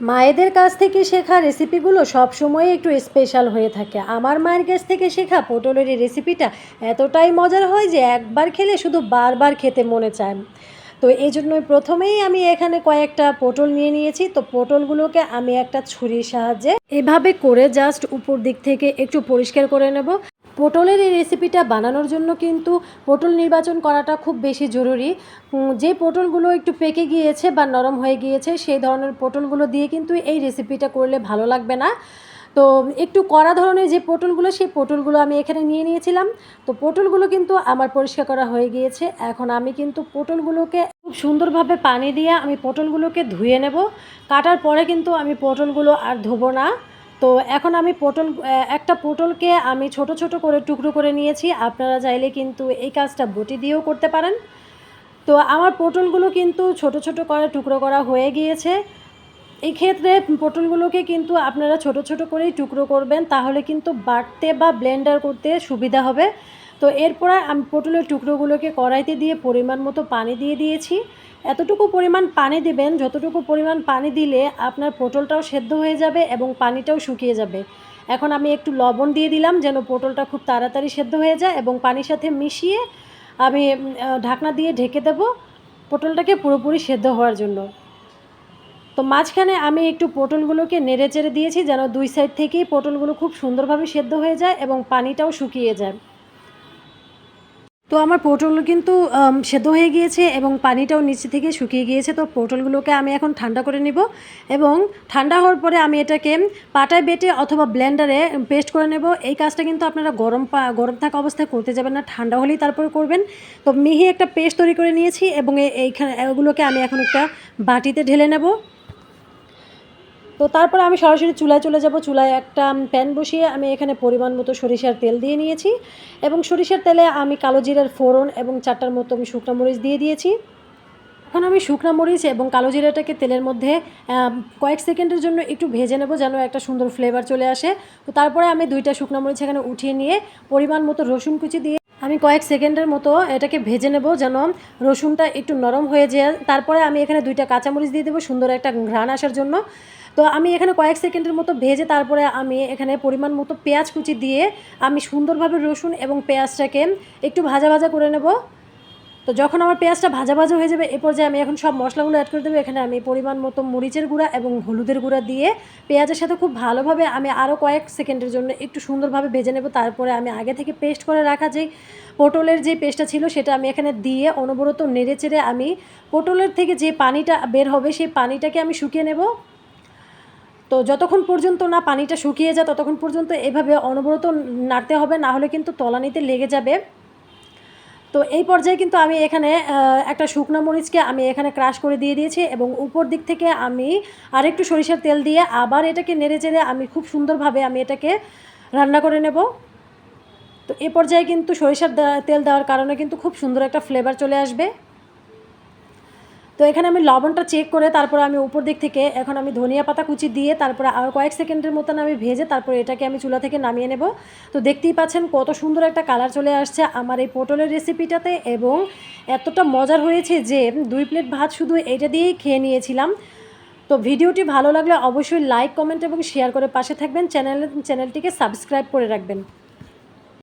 মায়েদের কাছ থেকে শেখা রেসিপিগুলো সবসময় একটু স্পেশাল হয়ে থাকে। আমার মায়ের কাছ থেকে শেখা পটলের রেসিপিটা এতটাই মজার হয় যে একবার খেলে শুধু বারবার খেতে মনে চায়। তো এই জন্যই প্রথমেই আমি এখানে কয়েকটা পটল নিয়ে নিয়েছি। তো পটলগুলোকে আমি একটা ছুরির সাহায্যে এভাবে করে জাস্ট উপর দিক থেকে একটু পরিষ্কার করে নেব। পটলের এই রেসিপিটা বানানোর জন্য কিন্তু পটল নির্বাচন করাটা খুব বেশি জরুরি। যে পটলগুলো একটু পেকে গিয়েছে বা নরম হয়ে গিয়েছে, সেই ধরনের পটলগুলো দিয়ে কিন্তু এই রেসিপিটা করলে ভালো লাগবে না। তো একটু কড়া ধরনের যে পটলগুলো, সেই পটলগুলো আমি এখানে নিয়ে নিয়েছিলাম। তো পটলগুলো কিন্তু আমার পরিষ্কার করা হয়ে গিয়েছে। এখন আমি কিন্তু পটলগুলোকে খুব সুন্দরভাবে পানি দিয়ে আমি পটলগুলোকে ধুয়ে নেব। কাটার পরে কিন্তু আমি পটলগুলো আর ধোবো না। তো এখন আমি পটল একটা পটলকে আমি ছোট ছোট করে টুকরো করে নিয়েছি। আপনারা চাইলে কিন্তু এই কাজটা বটি দিয়েও করতে পারেন। তো আমার পটলগুলো কিন্তু ছোট ছোট করে টুকরো করা হয়ে গিয়েছে। এই ক্ষেত্রে পটলগুলোকে কিন্তু আপনারা ছোট ছোট করেই টুকরো করবেন, তাহলে কিন্তু বাটতে বা ব্লেন্ডার করতে সুবিধা হবে। তো এরপর আমি পটলের টুকরোগুলোকে কড়াইতে দিয়ে পরিমাণ মতো পানি দিয়ে দিয়েছি। এতটুকু পরিমাণ পানি দিবেন, যতটুকু পরিমাণ পানি দিলে আপনার পটলটাও সেদ্ধ হয়ে যাবে এবং পানিটাও শুকিয়ে যাবে। এখন আমি একটু লবণ দিয়ে দিলাম যেন পটলটা খুব তাড়াতাড়ি সেদ্ধ হয়ে যায় এবং পানির সাথে মিশিয়ে আমি ঢাকনা দিয়ে ঢেকে দেব পটলটাকে পুরোপুরি সেদ্ধ হওয়ার জন্য। তো মাঝখানে আমি একটু পটলগুলোকে নেড়ে চেড়ে দিয়েছি যেন দুই সাইড থেকেই পটলগুলো খুব সুন্দরভাবে সেদ্ধ হয়ে যায় এবং পানিটাও শুকিয়ে যায়। তো আমার পটল কিন্তু সেদ্ধ হয়ে গিয়েছে এবং পানিটাও নিচে থেকে শুকিয়ে গিয়েছে। তো পটলগুলোকে আমি এখন ঠান্ডা করে নিব এবং ঠান্ডা হওয়ার পরে আমি এটাকে পাটায় বেটে অথবা ব্লেন্ডারে পেস্ট করে নেব। এই কাজটা কিন্তু আপনারা গরম গরম থাকা অবস্থায় করতে যাবেন না, ঠান্ডা হলেই তারপরে করবেন। তো মিহি একটা পেস্ট তৈরি করে নিয়েছি এবং এইখানে, এগুলোকে আমি এখন একটা বাটিতে ঢেলে নেব। তো তারপরে আমি সরাসরি চুলায় চলে যাব। চুলায় একটা প্যান বসিয়ে আমি এখানে পরিমাণ মতো সরিষার তেল দিয়ে নিয়েছি এবং সরিষার তেলে আমি কালো জিরার ফোড়ন এবং চারটার মতো আমি শুকনো মরিচ দিয়ে দিয়েছি। এখন আমি শুকনো মরিচ এবং কালো জিরাটাকে তেলের মধ্যে কয়েক সেকেন্ডের জন্য একটু ভেজে নেব যেন একটা সুন্দর ফ্লেভার চলে আসে। তো তারপরে আমি দুইটা শুকনো মরিচ এখানে উঠিয়ে নিয়ে পরিমাণ মতো রসুন কুচি দিয়ে আমি কয়েক সেকেন্ডের মতো এটাকে ভেজে নেব যেন রসুনটা একটু নরম হয়ে যায়। তারপরে আমি এখানে দুইটা কাঁচামরিচ দিয়ে দেবো, সুন্দর একটা ঘ্রাণ আসার জন্য। তো আমি এখানে কয়েক সেকেন্ডের মতো ভেজে তারপরে আমি এখানে পরিমাণ মতো পেঁয়াজ কুচি দিয়ে আমি সুন্দরভাবে রসুন এবং পেঁয়াজটাকে একটু ভাজা ভাজা করে নেব। তো যখন আমার পেঁয়াজটা ভাজা ভাজা হয়ে যাবে, এ পর্যায়ে আমি এখন সব মশলাগুলো অ্যাড করে দেবো। এখানে আমি পরিমাণ মতো মরিচের গুঁড়া এবং হলুদের গুঁড়া দিয়ে পেঁয়াজের সাথে খুব ভালোভাবে আমি আরও কয়েক সেকেন্ডের জন্য একটু সুন্দরভাবে ভেজে নেব। তারপরে আমি আগে থেকে পেস্ট করে রাখা যেই পটলের যে পেস্টটা ছিল, সেটা আমি এখানে দিয়ে অনবরত নেড়ে চেড়ে আমি পটলের থেকে যে পানিটা বের হবে, সেই পানিটাকে আমি শুকিয়ে নেব। তো যতক্ষণ পর্যন্ত না পানিটা শুকিয়ে যায়, ততক্ষণ পর্যন্ত এভাবে অনবরত নাড়তে হবে, না হলে কিন্তু তলানিতে লেগে যাবে। তো এই পর্যায়ে কিন্তু আমি এখানে একটা শুকনো মরিচকে আমি এখানে ক্রাশ করে দিয়ে দিয়েছি এবং উপর দিক থেকে আমি আরেকটু সরিষার তেল দিয়ে আবার এটাকে নেড়ে চেড়ে আমি খুব সুন্দরভাবে আমি এটাকে রান্না করে নেব। তো এ পর্যায়ে কিন্তু সরিষার তেল দেওয়ার কারণে কিন্তু খুব সুন্দর একটা ফ্লেভার চলে আসবে। তো এখানে আমি লবণটা চেক করে তারপরে আমি উপর দিক থেকে, এখন আমি ধনিয়া পাতা কুচি দিয়ে তারপরে আর কয়েক সেকেন্ডের মতন আমি ভেজে তারপরে এটাকে আমি চুলা থেকে নামিয়ে নেব। তো দেখতেই পাচ্ছেন কত সুন্দর একটা কালার চলে আসছে আমার এই পটলের রেসিপিটাতে এবং এতটা মজার হয়েছে যে দুই প্লেট ভাত শুধু এইটা দিয়েই খেয়ে নিয়েছিলাম। তো ভিডিওটি ভালো লাগলে অবশ্যই লাইক কমেন্ট এবং শেয়ার করে পাশে থাকবেন। চ্যানেল, চ্যানেলটিকে সাবস্ক্রাইব করে রাখবেন।